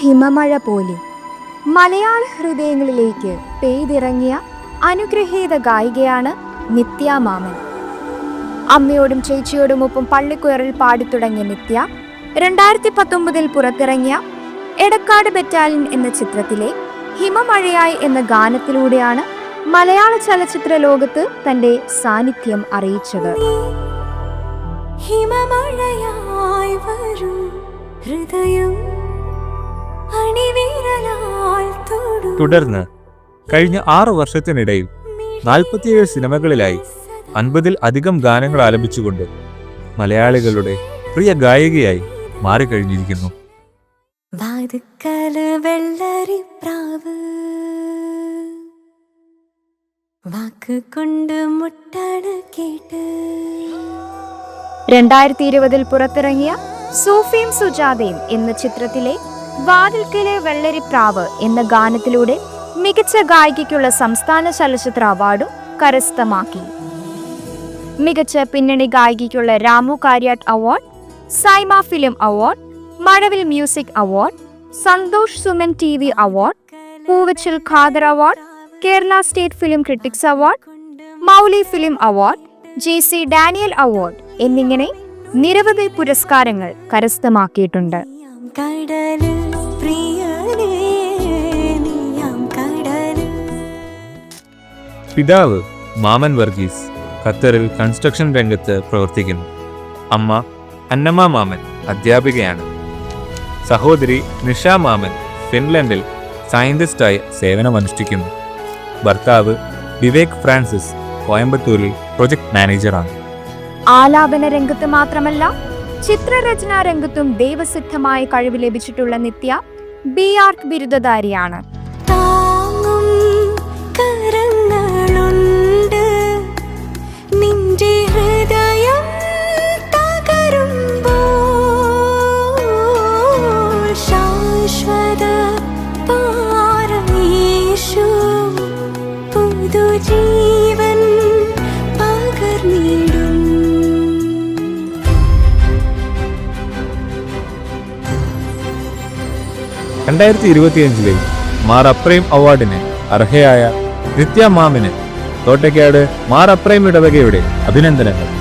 ഹിമമഴ പോലെ. മലയാള ഹൃദയങ്ങളിലേക്ക് പെയ്തിറങ്ങിയ അനുഗ്രഹീത ഗായികയാണ് നിത്യ മാമൻ അമ്മയോടും ചേച്ചിയോടും ഒപ്പം പള്ളിക്കുയറിൽ പാടിത്തുടങ്ങിയ നിത്യ രണ്ടായിരത്തി പത്തൊമ്പതിൽ പുറത്തിറങ്ങിയ എടക്കാട് ബറ്റാലിൻ എന്ന ചിത്രത്തിലെ ഹിമമഴയായി എന്ന ഗാനത്തിലൂടെയാണ് മലയാള ചലച്ചിത്ര ലോകത്ത് തന്റെ സാന്നിധ്യം അറിയിച്ചത്. ഹിമമഴയായി വരും ഹൃദയം തുടർന്ന് കഴിഞ്ഞ ആറു വർഷത്തിനിടയിൽ നാൽപ്പത്തിയേഴ് സിനിമകളിലായി അൻപതിൽ അധികം ഗാനങ്ങൾ ആലപിച്ചുകൊണ്ട് മലയാളികളുടെ പ്രിയ ഗായികയായി മാറിക്കഴിഞ്ഞിരിക്കുന്നു. വാതുക്കൽ വെള്ളരിപ്രാവ് വാക്ക് കൊണ്ട് മുട്ടണ കേട്ട്. രണ്ടായിരത്തി ഇരുപതിൽ പുറത്തിറങ്ങിയ സൂഫിയും സുജാതയും എന്ന ചിത്രത്തിലെ വാതിൽക്കലെ വെള്ളരിപ്രാവ് എന്ന ഗാനത്തിലൂടെ മികച്ച ഗായികയ്ക്കുള്ള സംസ്ഥാന ചലച്ചിത്ര അവാർഡും കരസ്ഥമാക്കി. മികച്ച പിന്നണി ഗായികയ്ക്കുള്ള Ramu Kariat award SIIMA film award Mazhavil music award Santhosh Suman T V award Poovachal Khader award Kerala state film critics award മൗലി film award J C Daniel award എന്നിങ്ങനെ നിരവധി പുരസ്കാരങ്ങൾ കരസ്ഥമാക്കിയിട്ടുണ്ട്. പിതാവ് മാമൻ വർഗീസ് ഖത്തറിൽ കൺസ്ട്രക്ഷൻ രംഗത്ത് പ്രവർത്തിക്കുന്നു. അമ്മ അന്നമ്മ മാമൻ അധ്യാപികയാണ്. സഹോദരി നിഷ മാമൻ ഫിൻലൻഡിൽ സയന്റിസ്റ്റായി സേവനമനുഷ്ഠിക്കുന്നു. ഭർത്താവ് വിവേക് ഫ്രാൻസിസ് കോയമ്പത്തൂരിൽ പ്രൊജക്ട് മാനേജറാണ് ആലാപന രംഗത്ത് മാത്രമല്ല ചിത്രരചനാ രംഗത്തും ദൈവസിദ്ധമായ കഴിവ് ലഭിച്ചിട്ടുള്ള നിത്യ ബി ആർക്ക് ബിരുദധാരിയാണ്. പകർന്നിടും രണ്ടായിരത്തി ഇരുപത്തിയഞ്ചിലെ മാർ അപ്രേം അവാർഡിന് അർഹയായ നിത്യ മാമിന് തോട്ടയ്ക്കാട് മാർ അപ്രേം ഇടവകയുടെ അഭിനന്ദനങ്ങൾ.